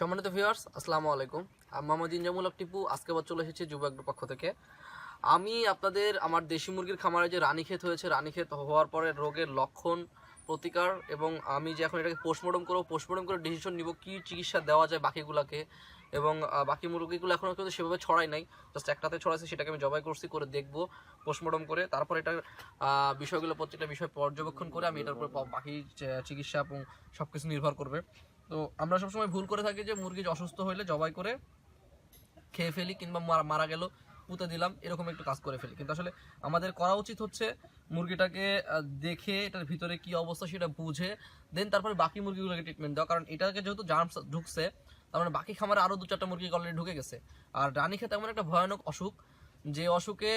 সম্মানিত ভিউয়ার্স আসসালামু আলাইকুম। আমি মোহাম্মদ ইনজামুল হক টিপু, আজকে আবার চলে এসেছি যুবকের পক্ষ থেকে। আমি আপনাদের, আমার দেশি মুরগির খামারে যে রানীক্ষেত হয়েছে, রানীক্ষেত হওয়ার পরে রোগের লক্ষণ, প্রতিকার এবং আমি যে এখন এটাকে পোস্টমর্টম করব পোস্টমর্টম করে ডিসিশন নিব, কি চিকিৎসা দেওয়া যায় বাকিগুলোকে এবং বাকি মুরগিগুলো এখনও কিন্তু সেভাবে ছড়াই নাই। জাস্ট একটাতে ছড়াইছে, সেটাকে আমি জবাই করছি, করে দেখব পোস্টমর্টম করে। তারপর এটার বিষয়গুলো, প্রত্যেকটা বিষয় পর্যবেক্ষণ করে আমি এটার উপর বাকি চিকিৎসা এবং সব কিছু নির্ভর করবে। তো আমরা সবসময় ভুল করে থাকি যে মুরগি অসুস্থ হইলে জবাই করে খেয়ে ফেলি কিংবা মারা- গেল, পুঁতে দিলাম, এরকম একটু কাজ করে ফেলি। কিন্তু আসলে আমাদের করা উচিত হচ্ছে মুরগিটাকে দেখে এটার ভিতরে কি অবস্থা সেটা বুঝে দেন তারপরে বাকি মুরগিগুলোকে ট্রিটমেন্ট দেওয়া। কারণ এটাকে যেহেতু জার্মস ঢুকছে, তার মানে বাকি খামারে আরও দু চারটা মুরগি অলরেডি ঢুকে গেছে। আর রানী খেতে এমন একটা ভয়ানক অসুখ যে অসুখে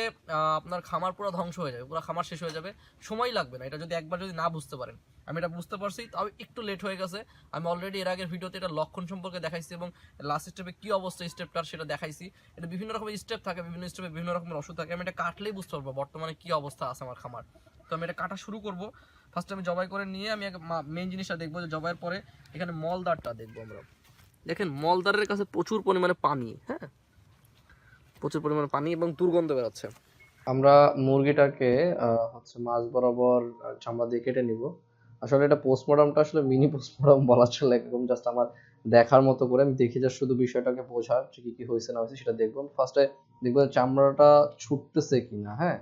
আপনার খামার পুরো ধ্বংস হয়ে যাবে, পুরো খামার শেষ হয়ে যাবে সময় লাগবে না। এটা যদি একবার যদি না বুঝতে পারেন, আমি এটা বুঝতে পারছি, তবে একটু লেট হয়ে গেছে। আমি অলরেডি এর আগের ভিডিওতে এটা লক্ষণ সম্পর্কে দেখাইছি এবং লাস্ট স্টেপে কি অবস্থা স্টেপটার সেটা দেখাইছি। এটা বিভিন্ন রকমের স্টেপ থাকে, বিভিন্ন স্টেপে বিভিন্ন রকমের ওষুধ থাকে। আমি এটা কাটলেই বুঝতে পারব বর্তমানে কী অবস্থা আছে আমার খামার। তো আমি এটা কাটা শুরু করব। ফার্স্টে আমি জবাই করে নিয়ে আমি মেন জিনিসটা দেখব যে জবাইয়ের পরে এখানে মলদারটা দেখব আমরা। দেখেন মলদারের কাছে প্রচুর পরিমাণে পানি হ্যাঁ? প্রচুর পরিমাণে পানি এবং দুর্গন্ধ বেরোচ্ছে। আমরা মুরগিটাকে হচ্ছে মাছ বরাবর চামড়া দিয়ে কেটে নিব। আসলে এটা পোস্টমর্টমটা আসলে মিনি পোস্টমর্টম বলা চলে এরকম জাস্ট আমার দেখার মতো করে। আমি দেখি যে শুধু বিষয়টাকে বোঝার, যে কি কি হয়েছে না হয়েছে সেটা দেখব। ফার্স্টে দেখব চামড়াটা ছুটতেছে কিনা হ্যাঁ?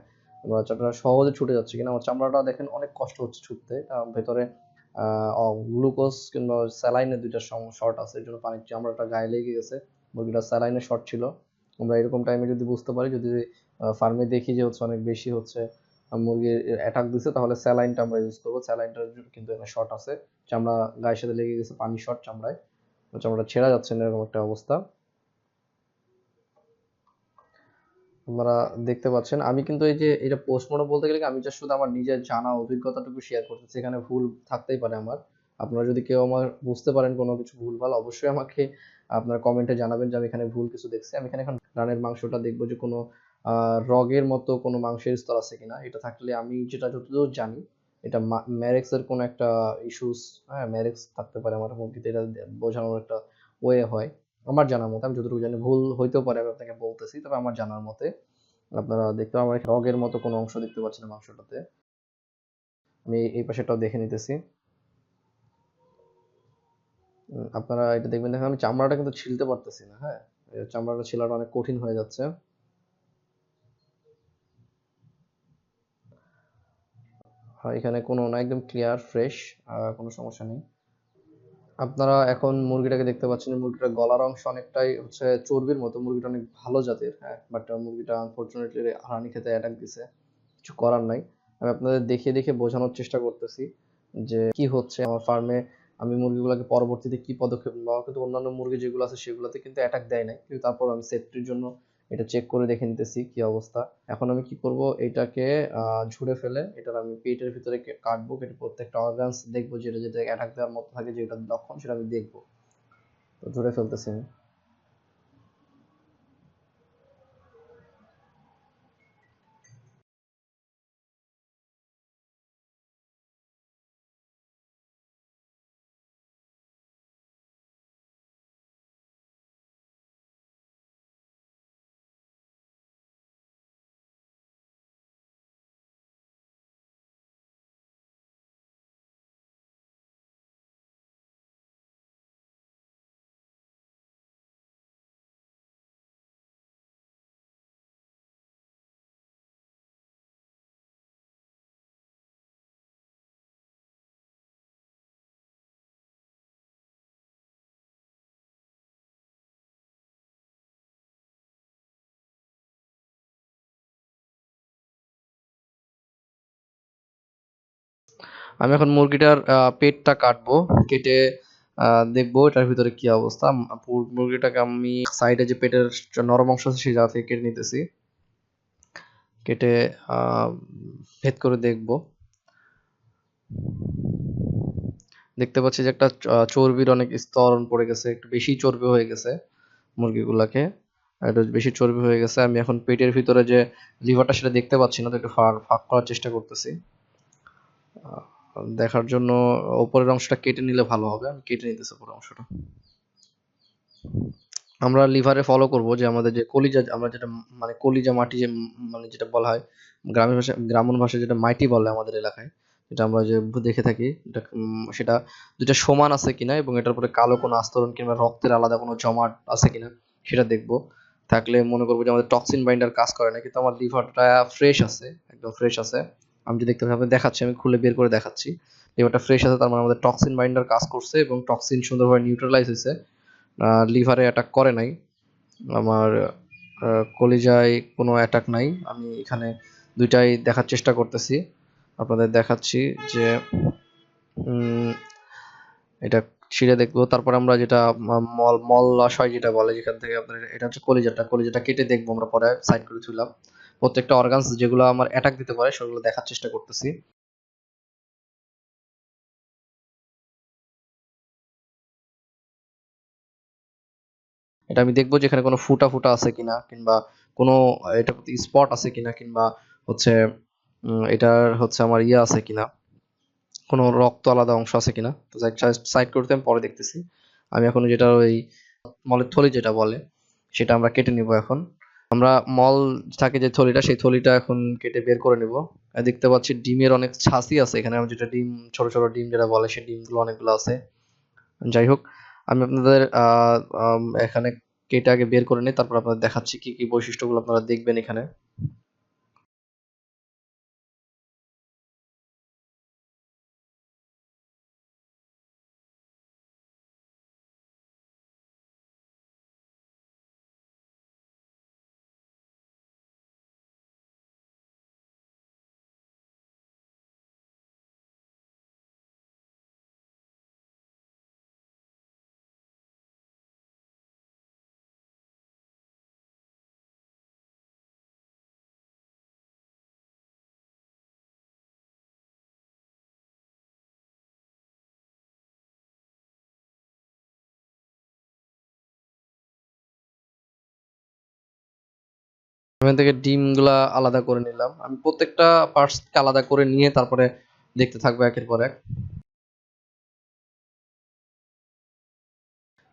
চামড়াটা সহজে ছুটে যাচ্ছে কিনা। আমার চামড়াটা দেখেন অনেক কষ্ট হচ্ছে ছুটতে। ভেতরে গ্লুকোজ কিংবা স্যালাইনের দুইটা শর্ট আছে, এর জন্য পানির চামড়াটা গায়ে লেগে গেছে। মুরগিটা স্যালাইনের শর্ট ছিল। আমরা এরকম টাইমে যদি বুঝতে পারি, যদি ফার্মে দেখি যে হচ্ছে অনেক বেশি হচ্ছে মুরগির অ্যাটাক দিছে, তাহলে স্যালাইনটা আমরা ইউজ করব। স্যালাইনটার কিন্তু এখানে শর্ট আছে, চামড়া গায়ের সাথে লেগে গেছে পানি শর্ট চামড়ায়। তো চামড়াটা ছেঁড়া যাচ্ছে না, এরকম একটা অবস্থা। আপনারা দেখতে পাচ্ছেন, আমি কিন্তু এই যে এটা পোস্টমর্টম বলতে গেলে আমি জাস্ট শুধু আমার নিজের জানা অভিজ্ঞতাটুকু শেয়ার করতেছি। এখানে ভুল থাকতেই পারে আমার। আপনারা যদি কেউ আমার বুঝতে পারেন কোনো কিছু ভুলভাল, অবশ্যই আমাকে আপনার কমেন্টে জানাবেন যে আমি এখানে ভুল কিছু দেখছি। আমি এখানে এখন রানের মাংসটা দেখব যে কোনো রগের মতো কোনো মাংসের স্তর আছে কিনা। এটা থাকলে আমি যেটা যতদূর জানি, এটা ম্যারেক্স এর কোনো একটা ইস্যুস হ্যাঁ ম্যারেক্স থাকতে পারে আমার মুরগিতে এটা বোঝানোর একটা ওয়ে হয়। আমার জানার মতে, আমি যতটুকু জানি, ভুল হইতেও পারে আমি আপনাকে বলতেছি, তবে আমার জানার মতে, আপনারা দেখতে আমার রগের মতো কোনো অংশ দেখতে পাচ্ছেন মাংসটাতে। আমি এই পাশেটাও দেখে নিতেছি। আপনারা এটা দেখবেন, দেখেন আমি চামড়াটা কিন্তু ছিলতে পারতেছি না হ্যাঁ? চামড়াটা ছিলাটা অনেক কঠিন হয়ে যাচ্ছে। এখানে কোনো না, একদম ক্লিয়ার ফ্রেশ কোনো সমস্যা নেই। আপনারা এখন মুরগিটাকে দেখতে পাচ্ছেন মুরগিটার গলার অংশ অনেকটাই হচ্ছে চর্বির মতো, মুরগিটা অনেক ভালো জাতের হ্যাঁ? বাট মুরগিটা আনফরচুনেটলি হারানি খেতে অ্যাটাক দিছে, কিছু করার নাই। আমি আপনাদের দেখিয়ে দেখে বোঝানোর চেষ্টা করতেছি যে কি হচ্ছে। আমার ফার্মে আমি মুরগিগুলোকে পরবর্তীতে কি পদক্ষেপ নেওয়া কিন্তু অন্যান্য মুরগি যেগুলো আছে সেগুলোতে কিন্তু অ্যাটাক দেয় নাই। কিন্তু তারপর আমি সেফটির জন্য এটা চেক করে দেখে নিতেছি কি অবস্থা। এখন আমি কি করব? এটাকে ঝুড়ে ফেলে এটার আমি পেটের ভিতরে কাটবো। কেটে প্রত্যেকটা অর্গানস দেখব যেটা যেটা অ্যাটাক দেওয়ার মতো থাকে, যেটা লক্ষণ সেটা আমি দেখব। তো ঝুড়ে ফেলতেছি আমি। আমি এখন মুরগিটার পেটটা কাটবো, কেটে দেখব এটার ভিতরে কি অবস্থা। মুরগিটাকে আমি সাইডে যে পেটের নরম অংশ আছে জায়গা থেকে কেটে নিতেছি। কেটে ভেদ করে দেখব। দেখতে পাচ্ছি যে একটা চর্বির অনেক স্তর পড়ে গেছে, একটু বেশি চর্বি হয়ে গেছে মুরগিগুলাকে। একটু বেশি চর্বি হয়ে গেছে। আমি এখন পেটের ভিতরে যে লিভারটা সেটা দেখতে পাচ্ছি না, তো একটু ফাঁক করার চেষ্টা করতেছি। দেখার জন্য উপরের অংশটা কেটে নিলে ভালো হবে। আমি কেটে নিতেছি উপরের অংশটা। আমরা লিভারে ফলো করব যে আমাদের যে কলিজা, আমরা যেটা মানে কলিজা মাটি যে মানে যেটা বলা হয়, গ্রামের ভাষায় গ্রামীণ ভাষায় যেটা মাটি বলে আমাদের এলাকায়, যেটা আমরা যে দেখে থাকি, এটা সেটা দুটা সমান আছে কিনা এবং এটার উপরে কালো কোনো আস্তরণ কিংবা রক্তের আলাদা কোনো জমাট আছে কিনা, সেটা দেখব। থাকলে মনে করব যে আমাদের টক্সিন বাইন্ডার কাজ করে না, কিন্তু আমার লিভারটা ফ্রেশ আছে, একদম ফ্রেশ আছে। আমি যে দেখতে পাবে দেখাচ্ছি, আমি খুলে বের করে দেখাচ্ছি। লিভারটা ফ্রেশ আছে, তার মানে আমাদের টক্সিন বাইন্ডার কাজ করছে এবং টক্সিন সুন্দরভাবে নিউট্রালাইজ হয়েছে। লিভারে অ্যাটাক করে নাই। আমার কলিজায় কোনো অ্যাটাক নাই। আমি এখানে দুইটাই দেখার চেষ্টা করতেছি। আপনাদের দেখাচ্ছি যে এটা ছিঁড়ে দেখব। তারপর আমরা যেটা মল মলাশয় যেটা বলে, যেখান থেকে আপনার, এটা হচ্ছে কলিজাটা। কলিজাটা কেটে দেখব আমরা পরে সাইড করে তুললাম। প্রত্যেকটা অর্গানস যেগুলো আমার অ্যাটাক দিতে পারে, সেগুলো দেখার চেষ্টা করতেছি। এটা আমি দেখব যেখানে কোনো ফুটা ফুটা আছে কিনা, কিংবা কোনো এটা স্পট আছে কিনা, কিংবা হচ্ছে এটার হচ্ছে আমার ইয়ে আছে কিনা, কোনো রক্ত আলাদা অংশ আছে কিনা। তো সাইড করতে আমি পরে দেখতেছি। আমি এখন যেটা ওই মলের থলি যেটা বলে, সেটা আমরা কেটে নিব এখন। আমরা মল থাকে যে থলিটা, সেই থলিটা এখন কেটে বের করে নেব। দেখতে পাচ্ছি ডিমের অনেক ছাসি আছে এখানে। আমি যেটা ডিম, ছোট ছোট ডিম যেটা বলে, সেই ডিমগুলো অনেকগুলো আছে। যাই হোক, আমি আপনাদের এখানে কেটে আগে বের করে নিই, তারপর আপনাদের দেখাচ্ছি কি কি বৈশিষ্ট্যগুলো আপনারা দেখবেন এখানে। এখান থেকে ডিমগুলা আলাদা করে নিলাম। আমি প্রত্যেকটা পার্টসকে আলাদা করে নিয়ে তারপরে দেখতে থাকব একের পর এক।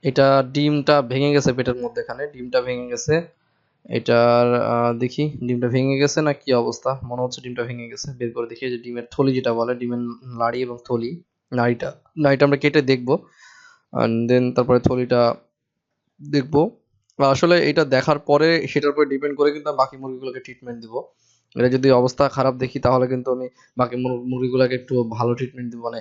এটা ডিমটা ভেঙে গেছে পেটের মধ্যেখানে, ডিমটা ভেঙে গেছে। এটার দেখি, ডিমটা ভেঙে গেছে না কি অবস্থা? মনে হচ্ছে ডিমটা ভেঙে গেছে। বের করে দেখি যে ডিমের থলি যেটা বলে, ডিমের নাড়ি এবং থলি, নাড়িটা নাড়িটা আমরা কেটে দেখব। দেন তারপরে থলিটা দেখব। আসলে এটা দেখার পরে সেটার উপর ডিপেন্ড করে কিন্তু আমি বাকি মুরগিগুলোকে ট্রিটমেন্ট দিব। এটা যদি অবস্থা খারাপ দেখি তাহলে কিন্তু আমি বাকি মুর- মুরগিগুলোকে একটু ভালো ট্রিটমেন্ট দিব মানে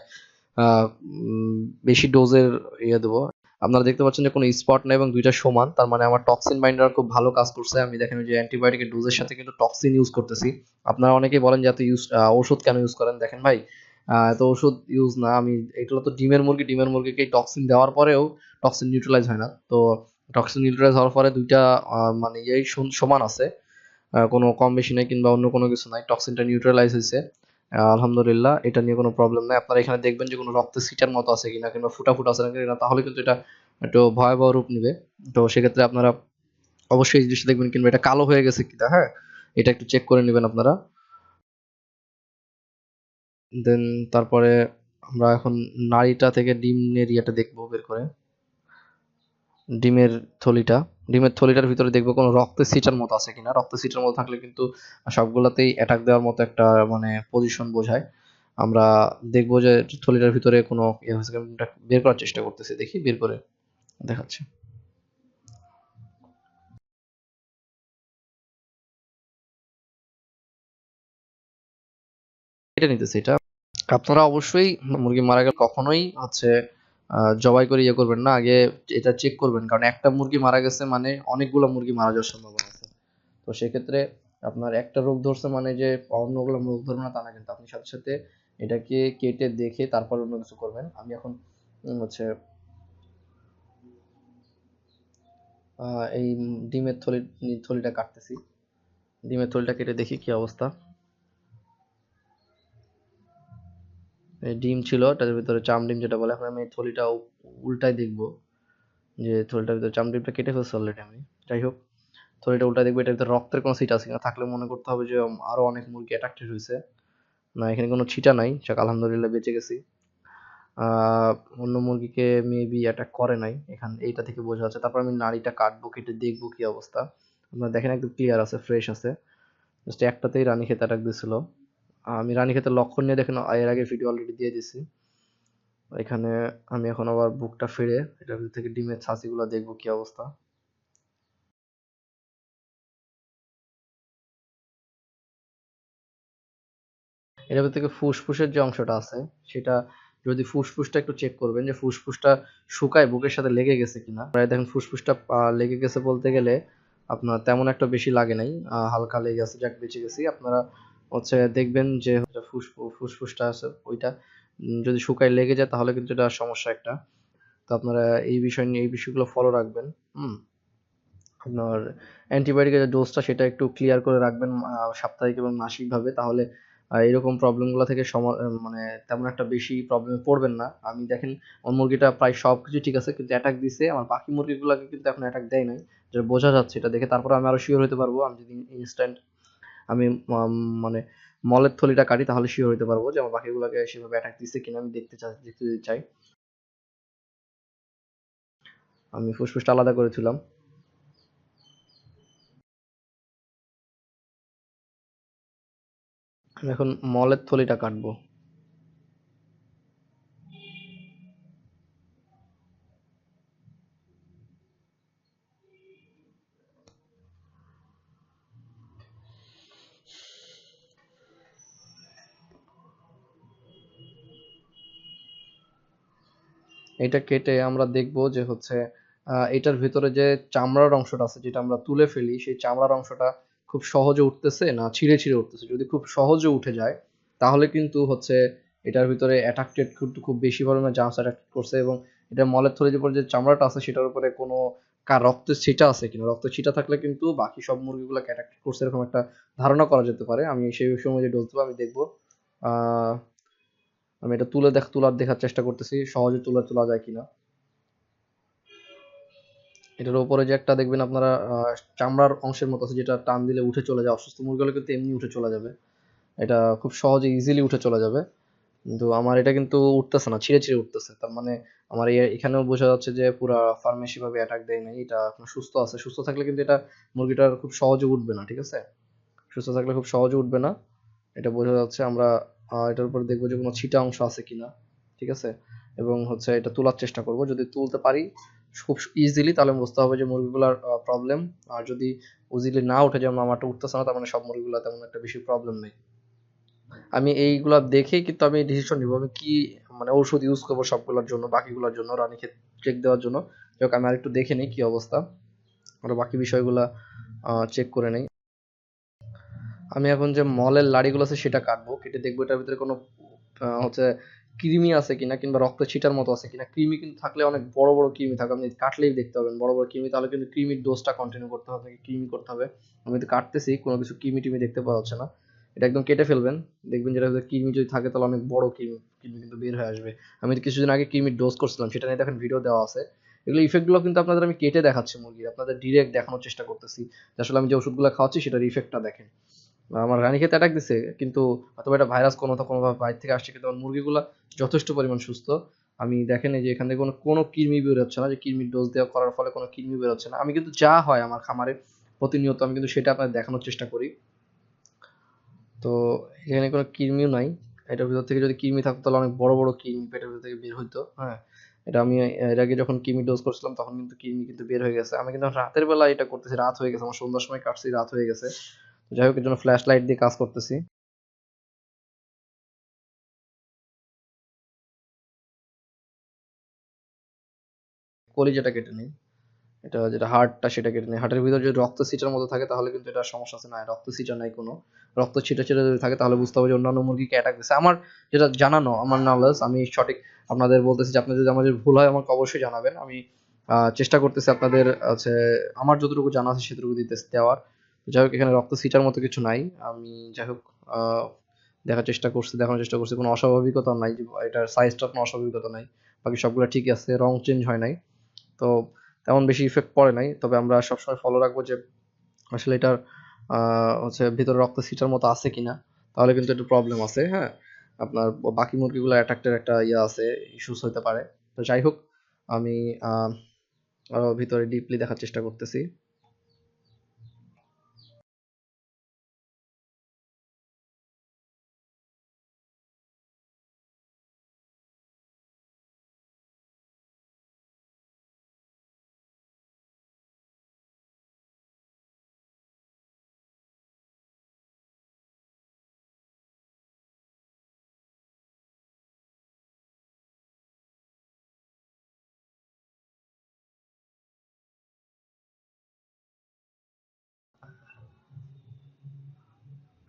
বেশি ডোজের ইয়ে দেবো। আপনারা দেখতে পাচ্ছেন যে কোনো স্পট নেই এবং দুইটা সমান, তার মানে আমার টক্সিন বাইন্ডার খুব ভালো কাজ করছে। আমি দেখেন যে অ্যান্টিবায়োটিকের ডোজের সাথে কিন্তু টক্সিন ইউজ করতেছি। আপনারা অনেকেই বলেন যে এত ইউজ ওষুধ কেন ইউজ করেন? দেখেন ভাই এত ওষুধ ইউজ না। আমি, এগুলো তো ডিমের মুরগি, ডিমের মুরগিকে টক্সিন দেওয়ার পরেও টক্সিন নিউট্রালাইজ হয় না। তো টক্সিন নিউট্রালাইজ হওয়ার পরে দুইটা মানে এই সমান আছে। কোনো কম বেশি নাই কিংবা অন্য কোনো কিছু নাই। টক্সিনটা নিউট্রালাইজ হয়েছে। আলহামদুলিল্লাহ, এটা নিয়ে কোনো প্রবলেম নাই। আপনারা এখানে দেখবেন যে কোনো রক্তের সিটার মতো আছে কিনা কিংবা ফুটা ফুটা আছে কিনা, তাহলে কিন্তু এটা একটু ভয়াবহ রূপ নিবে। তো সেক্ষেত্রে আপনারা অবশ্যই এই জিনিসটা দেখবেন কিংবা এটা কালো হয়ে গেছে কিনা হ্যাঁ? এটা একটু চেক করে নেবেন আপনারা। দেন তারপরে আমরা এখন নাড়িটা থেকে ডিম ইয়েটা দেখব বের করে। ডিমের থলিটা। ডিমের থলিটার ভিতরে দেখব কোনো রক্তের সিটার মতো আছে কিনা। রক্ত সিটার মতো থাকলে কিন্তু সবগুলাতেই অ্যাটাক দেওয়ার মতো একটা মানে পজিশন বোঝায়। আমরা দেখব যে থলিটার ভিতরে কোনো ইয়ে বের করার চেষ্টা করতেছি। দেখি, বের করে দেখাচ্ছি। এটা নিতেছি, এটা। আপনারা অবশ্যই মুরগি মারা গেলে কখনোই হচ্ছে জবাই করে ইয়ে করবেন না, আগে এটা চেক করবেন। কারণ একটা মুরগি মারা গেছে মানে অনেকগুলো মুরগি মারা যাওয়ার সম্ভাবনা আছে। তো সেক্ষেত্রে আপনার একটা রোগ ধরছে মানে যে অন্যগুলো রোগ ধরবে না, তা না কিন্তু আপনি সাথে সাথে এটাকে কেটে দেখে তারপর অন্য কিছু করবেন। আমি এখন হচ্ছে এই ডিমের থলি, থলিটা কাটতেছি। ডিমের থলিটা কেটে দেখি কি অবস্থা। ডিম ছিল এটার ভিতরে চাম ডিম যেটা বলে এখন আমি থলিটা উল্টায় দেখব। যে থলিটার ভিতরে চাম ডিমটা কেটে ফেলছে অলরেডি আমি। যাই হোক থলিটা উল্টায় দেখব এটার ভিতরে রক্তের কোনো ছিটা আছে কিনা থাকলে মনে করতে হবে যে উম, আরও অনেক মুরগি অ্যাট্রাক্টেড হয়েছে। না এখানে কোনো ছিটা নাই যাক আলহামদুলিল্লাহ বেঁচে গেছি। অন্য মুরগিকে মেবি অ্যাটাক করে নাই এখান এইটা থেকে বোঝা যাচ্ছে। তারপর আমি নাড়িটা কাটবো কেটে দেখব কি অবস্থা। আপনারা দেখেন একদম ক্লিয়ার আছে ফ্রেশ আছে। জাস্ট একটাতেই রানী খেতে অ্যাটাক দিছিল। আমি রানী খেতের লক্ষণ নিয়ে দেখেন, এর আগে ভিডিও অলরেডি দিয়ে দিছি। এখানে আমি এখন আবার বুকটা ফিরে এটার ভিতর থেকে ডিমের ছাঁচিগুলো দেখব কি অবস্থা। এটার ভিতর থেকে ফুসফুসের যে অংশটা আছে, সেটা যদি ফুসফুসটা একটু চেক করবেন যে ফুসফুসটা শুকায় বুকের সাথে লেগে গেছে কিনা। প্রায় দেখেন ফুসফুসটা লেগে গেছে বলতে গেলে আপনার তেমন একটা বেশি লাগে নাই হালকা লেগে গেছে যাক বেঁচে গেছি। আপনারা হচ্ছে দেখবেন যে হচ্ছে ফুসফুস ফুসফুসটা আছে ওইটা যদি শুকায় লেগে যায় তাহলে কিন্তু এটা সমস্যা একটা। তো আপনারা এই বিষয় নিয়ে, এই বিষয়গুলো ফলো রাখবেন, হুম? আপনার অ্যান্টিবায়োটিকের যে ডোজটা সেটা একটু ক্লিয়ার করে রাখবেন সাপ্তাহিক এবং মাসিকভাবে, তাহলে এরকম প্রবলেমগুলো থেকে মানে তেমন একটা বেশি প্রবলেমে পড়বেন না। আমি দেখেন, আমার মুরগিটা প্রায় সব কিছু ঠিক আছে, কিন্তু অ্যাটাক দিছে, আমার বাকি মুরগিগুলোকে কিন্তু এখন অ্যাটাক দেয় নাই। যেটা বোঝা যাচ্ছে, এটা দেখে তারপরে আমি আরও শিওর হতে পারব, আমি যদি ইনস্ট্যান্ট আমি মানে মলের থলিটা কাটি তাহলে শিওর হতে পারব যে আমার বাকিগুলোকে সেভাবে অ্যাটাক দিচ্ছে কিনা আমি দেখতে চাই দেখতে চাই। আমি ফুসফুসটা আলাদা করেছিলাম। এখন মলের থলিটা কাটবো। এটা কেটে আমরা দেখব যে হচ্ছে এটার ভিতরে যে চামড়ার অংশটা আছে যেটা আমরা তুলে ফেলি, সেই চামড়ার অংশটা খুব সহজে উঠতেছে না, ছিঁড়ে ছিঁড়ে উঠতেছে। যদি খুব সহজে উঠে যায়, তাহলে কিন্তু হচ্ছে এটার ভিতরে অ্যাট্রাক্টেড কিন্তু খুব বেশি পরিমাণে জার্মস অ্যাট্রাক্ট করছে এবং এটা মলের থলির উপর যে চামড়াটা আছে, সেটার উপরে কোনো কার রক্তের ছিটা আছে কিনা। রক্তের ছিটা থাকলে কিন্তু বাকি সব মুরগিগুলোকে অ্যাট্রাক্ট করছে, এরকম একটা ধারণা করা যেতে পারে। আমি সেই সময় যে ডোজ দেবো, আমি দেখব। আমি এটা তুলে দেখ, তোলার দেখার চেষ্টা করতেছি, সহজে তুলে তোলা যায় কিনা। এটার উপরে যে একটা দেখবেন আপনারা চামড়ার অংশের মতো আছে, যেটা টান দিলে উঠে চলে যায়। অসুস্থ মুরগিগুলো কিন্তু এমনি উঠে চলে যাবে। এটা খুব সহজে ইজিলি উঠে চলে যাবে। কিন্তু আমার এটা কিন্তু উঠতেছে না, ছিঁড়ে ছিঁড়ে উঠতেছে। তার মানে আমার এখানেও বোঝা যাচ্ছে যে পুরা ফার্মেসি ভাবে অ্যাটাক দেয় নাই। এটা সুস্থ আছে। সুস্থ থাকলে কিন্তু এটা মুরগিটার খুব সহজে উঠবে না, ঠিক আছে? সুস্থ থাকলে খুব সহজে উঠবে না। এটা বোঝা যাচ্ছে আমরা এটার উপর দেখব যে কোনো ছিটা অংশ আছে কিনা, ঠিক আছে? এবং হচ্ছে এটা তোলার চেষ্টা করব। যদি তুলতে পারি খুব ইজিলি তাহলে বুঝতে হবে যে মুরগিগুলার প্রবলেম আর যদি ইজিলি না উঠে যেমন আমারটা উঠতেছে না, তার মানে সব মুরগিগুলো তেমন একটা বেশি প্রবলেম নেই। আমি এইগুলা দেখেই কিন্তু আমি ডিসিশন নিব, আমি কি মানে ওষুধ ইউজ করব সবগুলোর জন্য, বাকিগুলোর জন্য রানীক্ষেত চেক দেওয়ার জন্য। যাক আমি আরেকটু দেখে নিই কি অবস্থা। আরও বাকি বিষয়গুলা চেক করে নেই। আমি এখন যে মলের লাড়িগুলো আছে সেটা কাটবো, কেটে দেখব এটার ভিতরে কোনো হচ্ছে কৃমি আছে কিনা কিংবা রক্ত ছিটার মতো আছে কিনা। কৃমি কিন্তু থাকলে অনেক বড় বড় কৃমি থাকে আপনি কাটলেই দেখতে পাবেন। বড় বড় কৃমি, তাহলে কিন্তু কৃমির ডোজটা কন্টিনিউ করতে হবে, আপনাকে কৃমি করতে হবে। আমি তো কাটতেছি, কোনো কিছু কৃমি টিমি দেখতে পাওয়া যাচ্ছে না। এটা একদম কেটে ফেলবেন, দেখবেন যেটা কৃমি যদি থাকে তাহলে অনেক বড় কৃমি কৃমি কিন্তু বের হয়ে আসবে। আমি কিছুদিন আগে কৃমির ডোজ করছিলাম, সেটা নিয়ে দেখেন ভিডিও দেওয়া আছে। এগুলো ইফেক্টগুলো কিন্তু আপনাদের আমি কেটে দেখাচ্ছি মুরগির, আপনাদের ডিরেক্ট দেখানোর চেষ্টা করতেছি। আসলে আমি যে ওষুধগুলো খাওয়াচ্ছি সেটার ইফেক্টটা দেখেন। আমার রানীক্ষেতে অ্যাটাক দিছে, কিন্তু অথবা এটা ভাইরাস কোনো তো কোনোভাবে বাইরে থেকে আসছে, কিন্তু আমার মুরগিগুলা যথেষ্ট পরিমাণ সুস্থ। আমি দেখেন যে এখান থেকে কোনো কোনো কৃমি বের হচ্ছে না যে কৃমির ডোজ দেওয়া করার ফলে কোনো কৃমি বের হচ্ছে না। আমি কিন্তু যা হয় আমার খামারে প্রতিনিয়ত আমি কিন্তু সেটা আপনাদের দেখানোর চেষ্টা করি। তো এখানে কোনো কৃমিও নাই। এটার ভিতর থেকে যদি কৃমি থাকতো তাহলে অনেক বড় বড় কৃমি পেটের ভিতর থেকে বের হইতো হ্যাঁ। এটা আমি এর আগে যখন কৃমি ডোজ করছিলাম তখন কিন্তু কৃমি কিন্তু বের হয়ে গেছে। আমি কিন্তু রাতের বেলা এটা করতেছি, রাত হয়ে গেছে, আমার সন্ধ্যার সময় কাটছি, রাত হয়ে গেছে। যাই হোক জন্য ফ্ল্যাশ লাইট দিয়ে কাজ করতেছি। কলিজাটা কেটে নিই। এটা যেটা হার্টটা সেটা কেটে নিই। হার্টের ভিতর যদি রক্ত ছিটার মতো থাকে, তাহলে কিন্তু এটা সমস্যা আছে না। রক্ত ছিটা নাই কোনো। রক্ত ছিটা ছিটা যদি থাকে, তাহলে বুঝতে হবে যে অন্যান্য মুরগিকে অ্যাটাক দিচ্ছে আমার যেটা জানানো, আমার নলেজ আমি সঠিক আপনাদের বলতেছি যে আপনাদের যদি আমাদের ভুল হয়, আমাকে অবশ্যই জানাবেন। আমি চেষ্টা করতেছি আপনাদের আছে আমার যতটুকু জানা আছে, সেটুকু দিতে দেওয়ার। যাই হোক এখানে রক্ত ছিটার মতো কিছু নাই। আমি যাই হোক দেখার চেষ্টা করছি দেখানোর চেষ্টা করছি। কোনো অস্বাভাবিকতা নাই এটার সাইজটা কোনো অস্বাভাবিকতা নাই। বাকি সবগুলো ঠিকই আছে রং চেঞ্জ হয় নাই। তো তেমন বেশি ইফেক্ট পড়ে নাই। তবে আমরা সবসময় ফলো রাখব যে আসলে এটার হচ্ছে ভিতরে রক্ত ছিটার মতো আছে কিনা। তাহলে কিন্তু একটু প্রবলেম আছে হ্যাঁ? আপনার বাকি মুরগিগুলো অ্যাট্রাক্টের একটা ইয়ে আছে ইস্যুস হতে পারে। তো যাই হোক আমি আহ, আরও ভিতরে ডিপলি দেখার চেষ্টা করতেছি।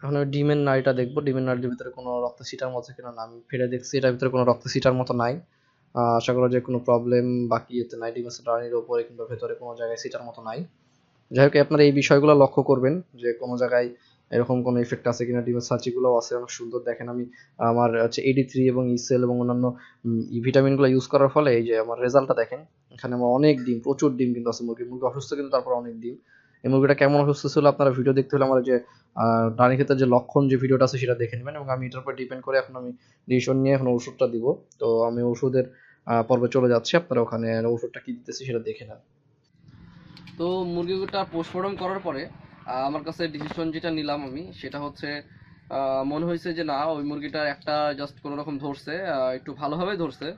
এখন ওই ডিমের নাড়িটা দেখব। ডিমের নাড়ির ভিতরে কোনো রক্ত সিটার মতো কিনা না, আমি ফিরে দেখছি, এটার ভিতরে কোনো রক্ত সিটার মতো নাই। আশা করা যায় কোনো প্রবলেম বাকি এতে নাই, ডিমের নাড়ির ওপরে কিংবা ভেতরে কোনো জায়গায় সিটার মতো নাই। যাই হোক, আপনারা এই বিষয়গুলো লক্ষ্য করবেন যে কোনো জায়গায় এরকম কোনো ইফেক্ট আছে কিনা, ডিমের সাচিগুলো আছে, অনেক সুন্দর। দেখেন আমি আমার হচ্ছে এডি থ্রি এবং ইসেল এবং অন্যান্য ভিটামিনগুলো ইউজ করার ফলে এই যে আমার রেজাল্টটা দেখেন, এখানে আমার অনেক ডিম, প্রচুর ডিম কিন্তু আছে মুরগি মুরগি অসুস্থ কিন্তু তারপর অনেক ডিম। এই মুরগিটা কেমন অসুস্থ ছিল আপনারা ভিডিও দেখতে হলে আমার যে রানী ক্ষেত্রে যে লক্ষণ যে ভিডিওটা আছে সেটা দেখে নেবেন এবং আমি এটার উপর ডিপেন্ড করে এখন আমি ডিসিশন নিয়ে এখন ওষুধটা দিব। তো আমি ওষুধের পর্বে চলে যাচ্ছি। আপনারা ওখানে ওষুধটা কি দিতেছি সেটা দেখে নেন। তো মুরগিটা পোস্টমর্টম করার পরে আমার কাছে ডিসিশন যেটা নিলাম আমি, সেটা হচ্ছে মনে হয়েছে যে না, ওই মুরগিটার একটা জাস্ট কোনো রকম ধরছে একটু ভালোভাবে ধরছে।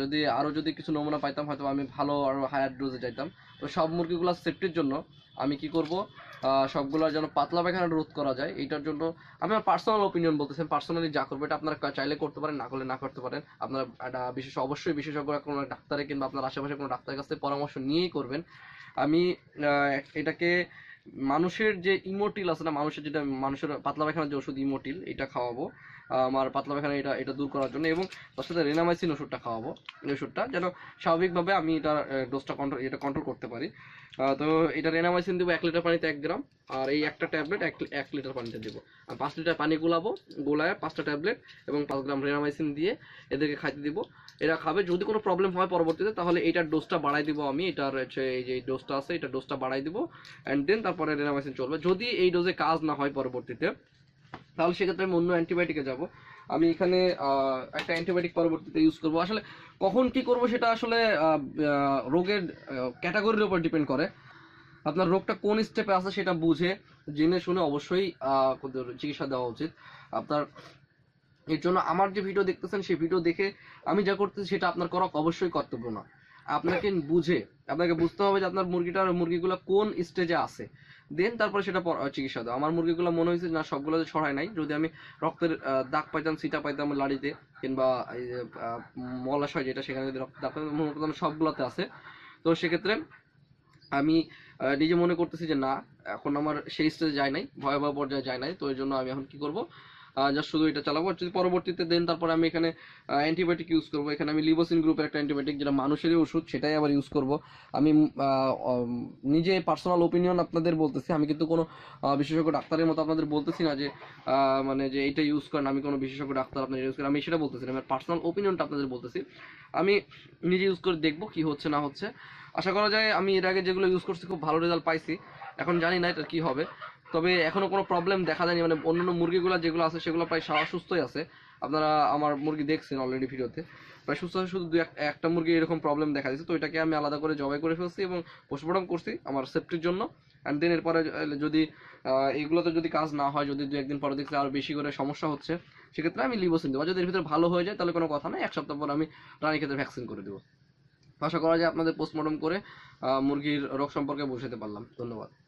যদি আরও যদি কিছু নমুনা পাইতাম, হয়তো আমি ভালো আরও হায়ার ডোজে যাইতাম। তো সব মুরগিগুলো সেফটির জন্য আমি কি করব? সবগুলো যেন পাতলা পায়খানা রোধ করা যায় এটার জন্য আমি আমার পার্সোনাল ওপিনিয়ন বলতেছেন পার্সোনালি যা করব এটা আপনারা চাইলে করতে পারেন, না করলে না করতে পারেন। আপনারা বিশেষ, অবশ্যই বিশেষজ্ঞ কোনো ডাক্তারে কিংবা আপনার আশেপাশে কোনো ডাক্তারের কাছ থেকে পরামর্শ নিয়েই করবেন। আমি এটাকে মানুষের যে ইমোটিল আছে না, মানুষের যেটা, মানুষের পাতলা পায়খানার যে ওষুধ ইমোটিল, এটা খাওয়াবো। আমার পাতলা পায়খানা এটা এটা দূর করার জন্য এবং তার সাথে রেনামাইসিন ওষুধটা খাওয়াবো, এই ওষুধটা, যেন স্বাভাবিকভাবে আমি এটা ডোজটা কন্ট্রোল এটা কন্ট্রোল করতে পারি। তো এটা রেনামাইসিন দেবো এক লিটার পানিতে এক গ্রাম, আর এই একটা ট্যাবলেট এক এক লিটার পানিতে দেবো। আর পাঁচ লিটার পানি গোলাবো, গোলায় পাঁচটা ট্যাবলেট এবং পাঁচ গ্রাম রেনামাইসিন দিয়ে এদেরকে খাইতে দিব। এরা খাবে, যদি কোনো প্রবলেম হয় পরবর্তীতে, তাহলে এটার ডোজটা বাড়াই দিব আমি, এটার হচ্ছে এই যে ডোজটা আছে, এটা ডোজটা বাড়াই দিব অ্যান্ড দেন তারপরে রেনামাইসিন চলবে। যদি এই ডোজে কাজ না হয় পরবর্তীতে তাহলে সেক্ষেত্রে আমি অন্য অ্যান্টিবায়োটিকে যাব। আমি এখানে একটা অ্যান্টিবায়োটিক পরবর্তীতে ইউজ করব। আসলে কখন কি করব সেটা আসলে রোগের ক্যাটাগরির উপর ডিপেন্ড করে। আপনার রোগটা কোন স্টেপে আছে সেটা বুঝে, জেনে শুনে অবশ্যই চিকিৎসা দেওয়া উচিত। আপনার, এর জন্য আমার যে ভিডিও দেখতেছেন, সেই ভিডিও দেখে আমি যা করতেছি সেটা আপনার করা অবশ্যই কর্তব্য না। আপনাকে বুঝে, আপনাকে বুঝতে হবে যে আপনার মুরগিটার, মুরগিগুলো কোন স্টেজে আছে। দেন তারপরে সেটা চিকিৎসা দাও আমার মুরগিগুলো মনে হয়েছে না, সবগুলো ছড়ায় নাই। যদি আমি রক্তের দাগ পাইতাম সিটা পাইতাম লাড়িতে, কিংবা মলাশয় যেটা, সেখানে যদি রক্ত দাগ পাইতাম, মনে করতাম সবগুলোতে আছে। তো সেক্ষেত্রে আমি নিজে মনে করতেছি যে, না, এখন আমার সেই স্টেজে যায় নাই, ভয়াবহ পর্যায়ে যায় নাই। তো এই জন্য আমি এখন কি করব? জাস্ট শুধু এটা চালাবো। যদি পরবর্তীতে দেন, তারপরে আমি এখানে অ্যান্টিবায়োটিক ইউজ করব। এখানে আমি লিবোসিন গ্রুপের একটা অ্যান্টিবায়োটিক যেটা মানুষেরই ওষুধ, সেটাই আবার ইউজ করব। আমি নিজে পার্সোনাল ওপিনিয়ন আপনাদের বলতেছি। আমি কিন্তু কোনো বিশেষজ্ঞ ডাক্তারের মতো আপনাদের বলতেছি না যে মানে যে এটা ইউজ করেন, আমি কোনো বিশেষজ্ঞ ডাক্তার আপনার ইউজ করেন, আমি সেটা বলতেছি না। আমার পার্সোনাল ওপিনিয়নটা আপনাদের বলতেছি। আমি নিজে ইউজ করে দেখব কি হচ্ছে, না হচ্ছে। আশা করা যায়, আমি এর আগে যেগুলো ইউজ করছি, খুব ভালো রেজাল্ট পাইছি। এখন জানি না এটা কি হবে। তবে এখনও কোনো প্রবলেম দেখা যায়নি মানে অন্যান্য মুরগিগুলো যেগুলো আছে, সেগুলো প্রায় সুস্থই আছে। আপনারা আমার মুরগি দেখছেন অলরেডি ভিডিওতে। প্রায় সুস্থ শুধু দু এক- একটা মুরগি এরকম প্রবলেম দেখা দিচ্ছে তো এটাকে আমি আলাদা করে জবাই করে ফেলছি এবং পোস্টমর্টম করছি আমার সেফটির জন্য। অ্যান্ড দেন এরপরে যদি এগুলোতে যদি কাজ না হয়, যদি দু একদিন পরে দেখলে আরও বেশি করে সমস্যা হচ্ছে, সেক্ষেত্রে আমি লিবোসিন দেবো। যদি এর ভিতরে ভালো হয়ে যায়, তাহলে কোনো কথা নাই। এক সপ্তাহ পর আমি রানীক্ষেতের ভ্যাকসিন করে দেবো। আশা করা যায় আপনাদের পোস্টমর্টম করে মুরগির রোগ সম্পর্কে বুঝাতে পারলাম। ধন্যবাদ।